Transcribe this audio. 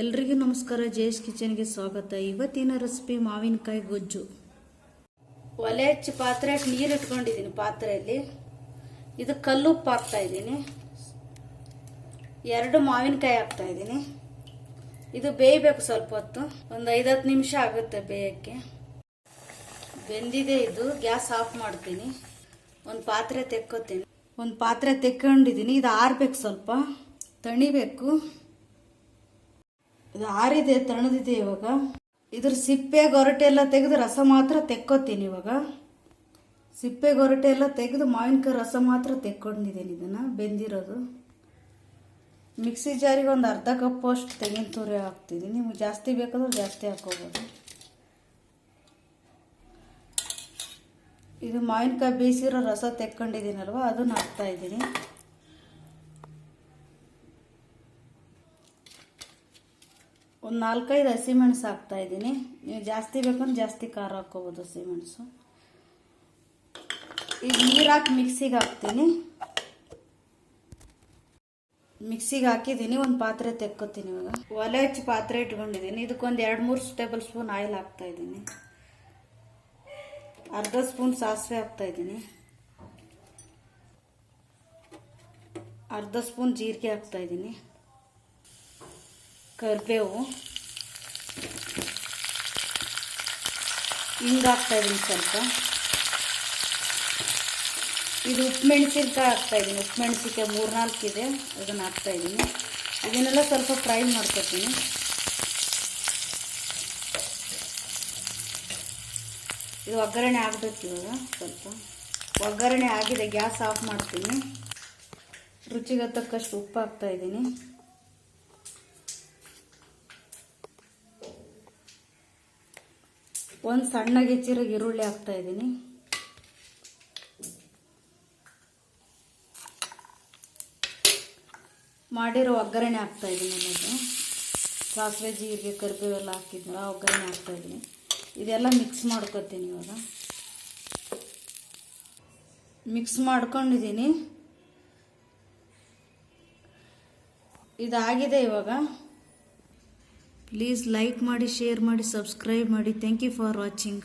ಎಲ್ರಿಗೂ ನಮಸ್ಕಾರ. ಜಯೇಶ್ ಕಿಚನ್ಗೆ ಸ್ವಾಗತ. ಇವತ್ತಿನ ರೆಸಿಪಿ ಮಾವಿನಕಾಯಿ ಗೊಜ್ಜು. ಒಲೆ ಹಚ್ಚಿ ಪಾತ್ರೆ ನೀರು ಇಟ್ಕೊಂಡಿದ್ದೀನಿ ಪಾತ್ರೆಯಲ್ಲಿ. ಇದು ಕಲ್ಲುಪ್ಪು ಹಾಕ್ತಾ ಇದ್ದೀನಿ. ಎರಡು ಮಾವಿನಕಾಯಿ ಹಾಕ್ತಾ ಇದ್ದೀನಿ. ಇದು ಬೇಯಬೇಕು ಸ್ವಲ್ಪ ಹೊತ್ತು. ಒಂದು ಐದತ್ತು ನಿಮಿಷ ಆಗುತ್ತೆ ಬೇಯಕ್ಕೆ. ಬೆಂದಿದೆ ಇದು. ಗ್ಯಾಸ್ ಆಫ್ ಮಾಡ್ತೀನಿ. ಒಂದು ಪಾತ್ರೆ ತೆಕ್ಕೋತೀನಿ. ಒಂದು ಪಾತ್ರೆ ತೆಕ್ಕೊಂಡಿದ್ದೀನಿ. ಇದು ಆರಬೇಕು ಸ್ವಲ್ಪ. ತಣಿಬೇಕು. ಇದು ಆರಿದೆ ತಣದಿದೆ ಇವಾಗ. ಇದ್ರ ಸಿಪ್ಪೆ, ಗೊರಟೆ ಎಲ್ಲ ತೆಗೆದು ರಸ ಮಾತ್ರ ತೆಕ್ಕೋತೀನಿ ಇವಾಗ. ಸಿಪ್ಪೆ, ಗೊರಟೆ ಎಲ್ಲ ತೆಗೆದು ಮಾವಿನಕಾಯಿ ರಸ ಮಾತ್ರ ತೆಕ್ಕೊಂಡಿದ್ದೀನಿ ಇದನ್ನು, ಬೆಂದಿರೋದು. ಮಿಕ್ಸಿ ಜಾರಿಗೆ ಒಂದು ಅರ್ಧ ಕಪ್ ಅಷ್ಟು ತೆಂಗಿನ ತುರಿ ಹಾಕ್ತಿದ್ದೀನಿ. ನಿಮ್ಗೆ ಜಾಸ್ತಿ ಬೇಕಾದ್ರೆ ಜಾಸ್ತಿ ಹಾಕೋಬೋದು ಇದು ಮಾವಿನಕಾಯಿ ಬೇಯಿಸಿರೋ ರಸ ತೆಕ್ಕೊಂಡಿದ್ದೀನಲ್ವ, ಅದನ್ನು ಹಾಕ್ತಾ ಇದ್ದೀನಿ. ಒಂದು ನಾಲ್ಕೈದು ಹಸಿಮೆಣಸು ಹಾಕ್ತಾ ಇದ್ದೀನಿ. ನೀವು ಜಾಸ್ತಿ ಬೇಕಂದ್ರೆ ಜಾಸ್ತಿ ಖಾರ ಹಾಕ್ಕೋಬೋದು ಹಸಿಮೆಣಸು. ಈಗ ನೀರು ಹಾಕಿ ಮಿಕ್ಸಿಗೆ ಹಾಕ್ತೀನಿ. ಮಿಕ್ಸಿಗೆ ಹಾಕಿದ್ದೀನಿ, ಒಂದು ಪಾತ್ರೆ ತೆಕ್ಕೋತೀನಿ ಇವಾಗ. ಒಲೆ ಹಚ್ಚಿ ಪಾತ್ರೆ ಇಟ್ಕೊಂಡಿದ್ದೀನಿ. ಇದಕ್ಕೊಂದು ಎರಡು ಮೂರು ಟೇಬಲ್ ಸ್ಪೂನ್ ಆಯಿಲ್ ಹಾಕ್ತಾ ಇದ್ದೀನಿ. ಅರ್ಧ ಸ್ಪೂನ್ ಸಾಸಿವೆ ಹಾಕ್ತಾ ಇದ್ದೀನಿ. ಅರ್ಧ ಸ್ಪೂನ್ ಜೀರಿಗೆ ಹಾಕ್ತಾ ಇದ್ದೀನಿ. ಕರಿಬೇವು ಹಿಂಗಾಕ್ತಾ ಇದ್ದೀನಿ ಸ್ವಲ್ಪ. ಇದು ಉಪ್ಪು ಮೆಣಸಿನ್ಕಾಯಿ ಹಾಕ್ತಾ ಇದ್ದೀನಿ ಉಪ್ಪು ಮೆಣಸಿನ್ಕಾಯಿ ಮೂರ್ನಾಲ್ಕು ಇದೆ. ಅದನ್ನು ಹಾಕ್ತಾ ಇದ್ದೀನಿ ಇದನ್ನೆಲ್ಲ ಸ್ವಲ್ಪ ಫ್ರೈ ಮಾಡ್ಕೊತೀನಿ. ಇದು ಒಗ್ಗರಣೆ ಆಗಬೇಕು ಇವಾಗ ಸ್ವಲ್ಪ. ಒಗ್ಗರಣೆ ಆಗಿದೆ. ಗ್ಯಾಸ್ ಆಫ್ ಮಾಡ್ತೀನಿ. ರುಚಿಗೆ ತಕ್ಕಷ್ಟು ಉಪ್ಪು ಹಾಕ್ತಾ ಒಂದು ಸಣ್ಣಗೆ ಹೆಚ್ಚಿರೋ ಈರುಳ್ಳಿ ಹಾಕ್ತಾ ಇದ್ದೀನಿ. ಮಾಡಿರೋ ಒಗ್ಗರಣೆ ಹಾಕ್ತಾ ಇದ್ದೀನಿ ಅನ್ನೋದು ಸಾಸಿವೆ, ಜೀರಿಗೆ, ಕರಿಬೇವೆಲ್ಲ ಹಾಕಿದ್ನಲ್ಲ, ಆ ಒಗ್ಗರಣೆ ಹಾಕ್ತಾ ಇದ್ದೀನಿ. ಇದೆಲ್ಲ ಮಿಕ್ಸ್ ಮಾಡ್ಕೊತೀನಿ ಇವಾಗ. ಮಿಕ್ಸ್ ಮಾಡ್ಕೊಂಡಿದ್ದೀನಿ. ಇದಾಗಿದೆ ಇವಾಗ. ಪ್ಲೀಸ್ ಲೈಕ್ ಮಾಡಿ ಶೇರ್ ಮಾಡಿ ಸಬ್ಸ್ಕ್ರೈಬ್ ಮಾಡಿ. Thank you for watching